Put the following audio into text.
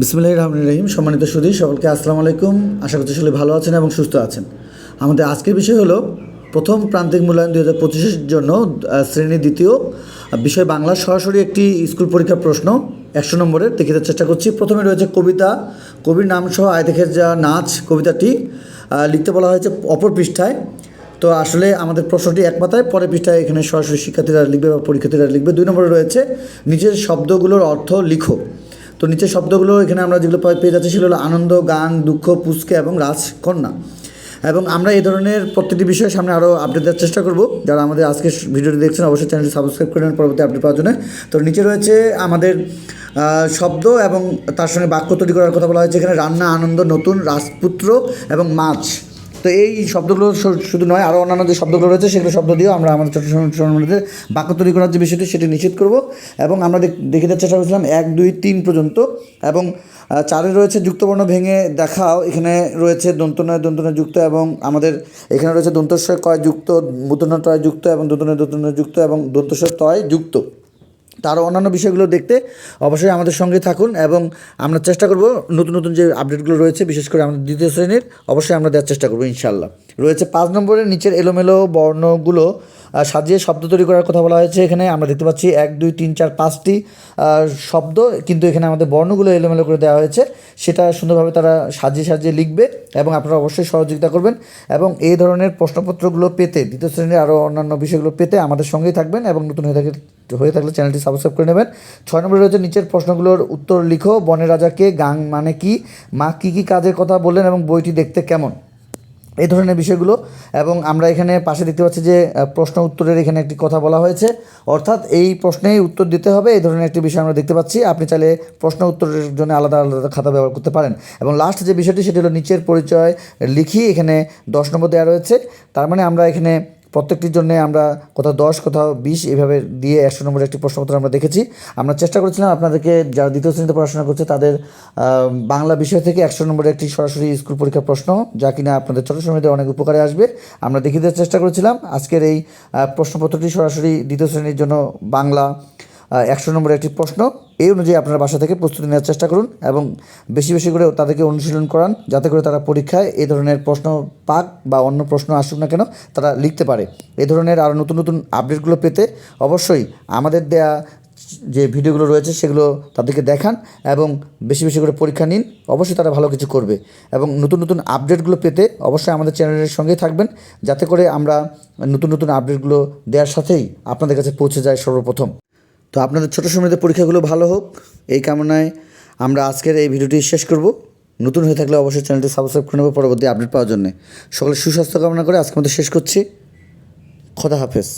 বিসমুল্লাহ রহমান রহিম, সম্মানিত সুদী সকলকে আসসালামু আলাইকুম। আশা করছি সকলে ভালো আছেন এবং সুস্থ আছেন। আমাদের আজকের বিষয় হলো প্রথম প্রান্তিক মূল্যায়ন দুই হাজার পঁচিশের জন্য শ্রেণি দ্বিতীয় বিষয় বাংলা সরাসরি একটি স্কুল পরীক্ষার প্রশ্ন, একশো নম্বরের দেখিতে চেষ্টা করছি। প্রথমে রয়েছে কবিতা, কবির নাম সহ আয় দেখে যা নাচ, কবিতাটি লিখতে বলা হয়েছে অপর পৃষ্ঠায়। তো আসলে আমাদের প্রশ্নটি এক পাতায়, পরের পৃষ্ঠায় এখানে সরাসরি শিক্ষার্থীরা লিখবে বা পরীক্ষার্থীরা লিখবে। দুই নম্বরে রয়েছে, নিজের শব্দগুলোর অর্থ লিখো। তো নিচের শব্দগুলো এখানে আমরা যেগুলো পেয়ে যাচ্ছি সেগুলো হলো আনন্দ, গান, দুঃখ, পুচকে এবং রাজকন্যা। এবং আমরা এই ধরনের প্রত্যেকটি বিষয়ে সামনে আরও আপডেট দেওয়ার চেষ্টা করব। যারা আমাদের আজকে ভিডিওটি দেখছেন, অবশ্যই চ্যানেলটি সাবস্ক্রাইব করে নেন পরবর্তী আপডেট পাওয়ার জন্য। তো নিচে রয়েছে আমাদের শব্দ এবং তার সঙ্গে বাক্য তৈরি করার কথা বলা হয়েছে। এখানে রান্না, আনন্দ, নতুন, রাজপুত্র এবং মাছ। তো এই শব্দগুলো শুধু নয় আরও অন্যান্য যে শব্দগুলো রয়েছে, সেগুলো শব্দ দিয়েও আমরা আমাদের ছোটো মধ্যে বাক্য তৈরি করার যে বিষয়টি, সেটি নিশ্চিত করব। এবং আমরা দেখ- দেওয়ার চেষ্টা করেছিলাম এক, দুই, তিন পর্যন্ত। এবং চারে রয়েছে যুক্তবর্ণ ভেঙে দেখাও, এখানে রয়েছে দন্তনয় দন্তনয় যুক্ত এবং আমাদের এখানে রয়েছে দন্তস্বয় কয় যুক্ত টয় যুক্ত এবং দন্তনয় দন্তনয় যুক্ত এবং দন্তস্বয় তয় যুক্ত। তারও অন্যান্য বিষয়গুলো দেখতে অবশ্যই আমাদের সঙ্গে থাকুন এবং আমরা চেষ্টা করব নতুন নতুন যে আপডেটগুলো রয়েছে, বিশেষ করে আমাদের দ্বিতীয় শ্রেণির, অবশ্যই আমরা দেওয়ার চেষ্টা করব ইনশাল্লাহ রয়েছে পাঁচ নম্বরের নিচের এলোমেলো বর্ণগুলো সাজিয়ে শব্দ তৈরি করার কথা বলা হয়েছে। এখানে আমরা দেখতে পাচ্ছি এক, দুই, তিন, চার, পাঁচটি শব্দ, কিন্তু এখানে আমাদের বর্ণগুলো এলোমেলো করে দেওয়া হয়েছে। সেটা সুন্দরভাবে তারা সাজিয়ে সাজিয়ে লিখবে এবং আপনারা অবশ্যই সহযোগিতা করবেন এবং এই ধরনের প্রশ্নপত্রগুলো পেতে, দ্বিতীয় শ্রেণির আরও অন্যান্য বিষয়গুলো পেতে আমাদের সঙ্গেই থাকবেন এবং নতুন হয়ে থাকে হয়ে থাকলে চ্যানেলটি সাবস্ক্রাইব করে নেবেন। ছয় নম্বরে রয়েছে নিচের প্রশ্নগুলোর উত্তর লিখো। বনের রাজাকে গাং মানে কি? মা কী কী কাজের কথা বললেন এবং বইটি দেখতে কেমন? এই ধরনের বিষয়গুলো এবং আমরা এখানে পাশে দেখতে পাচ্ছি যে প্রশ্ন উত্তরের এখানে একটি কথা বলা হয়েছে। অর্থাৎ এই প্রশ্নেই উত্তর দিতে হবে, এই ধরনের একটি বিষয় আমরা দেখতে পাচ্ছি। আপনি চাইলে প্রশ্ন উত্তরের জন্য আলাদা আলাদা খাতা ব্যবহার করতে পারেন। এবং লাস্ট যে বিষয়টি, সেটি হলো নিচের পরিচয় লিখি, এখানে দশ নম্বর দেওয়া রয়েছে। তার মানে আমরা এখানে প্রত্যেকটির জন্য আমরা কোথাও দশ, কোথাও বিশ এভাবে দিয়ে একশো নম্বরের একটি প্রশ্নপত্র আমরা দেখেছি। আমরা চেষ্টা করেছিলাম আপনাদেরকে যারা দ্বিতীয় শ্রেণীতে পড়াশোনা করছে তাদের বাংলা বিষয় থেকে একশো নম্বরের একটি সরাসরি স্কুল পরীক্ষার প্রশ্ন, যা কিনা আপনাদের ছোটো সময়তে অনেক উপকারে আসবে। আমরা দেখিয়ে দেওয়ার চেষ্টা করেছিলাম। আজকের এই প্রশ্নপত্রটি সরাসরি দ্বিতীয় শ্রেণির জন্য বাংলা একশো নম্বরের একটি প্রশ্ন। এই অনুযায়ী আপনার বাসা থেকে প্রস্তুতি নেওয়ার চেষ্টা করুন এবং বেশি বেশি করে তাদেরকে অনুশীলন করান যাতে করে তারা পরীক্ষায় এই ধরনের প্রশ্ন পাক বা অন্য প্রশ্ন আসুক না কেন, তারা লিখতে পারে। এই ধরনের আরও নতুন নতুন আপডেটগুলো পেতে অবশ্যই আমাদের দেয়া যে ভিডিওগুলো রয়েছে সেগুলো তাদেরকে দেখান এবং বেশি বেশি করে পরীক্ষা নিন। অবশ্যই তারা ভালো কিছু করবে এবং নতুন নতুন আপডেটগুলো পেতে অবশ্যই আমাদের চ্যানেলের সঙ্গেই থাকবেন যাতে করে আমরা নতুন নতুন আপডেটগুলো দেওয়ার সাথেই আপনাদের কাছে পৌঁছে যায় সর্বপ্রথম। তো আপনাদের ছোটো সময়তে পরীক্ষাগুলো ভালো হোক, এই কামনায় আমরা আজকের এই ভিডিওটি শেষ করব। নতুন হয়ে থাকলে অবশ্যই চ্যানেলটি সাবস্ক্রাইব করে নেব পরবর্তী আপডেট পাওয়ার জন্য। সকলে সুস্বাস্থ্য কামনা করে আজকে মতো শেষ করছি। খোদা হাফেজ।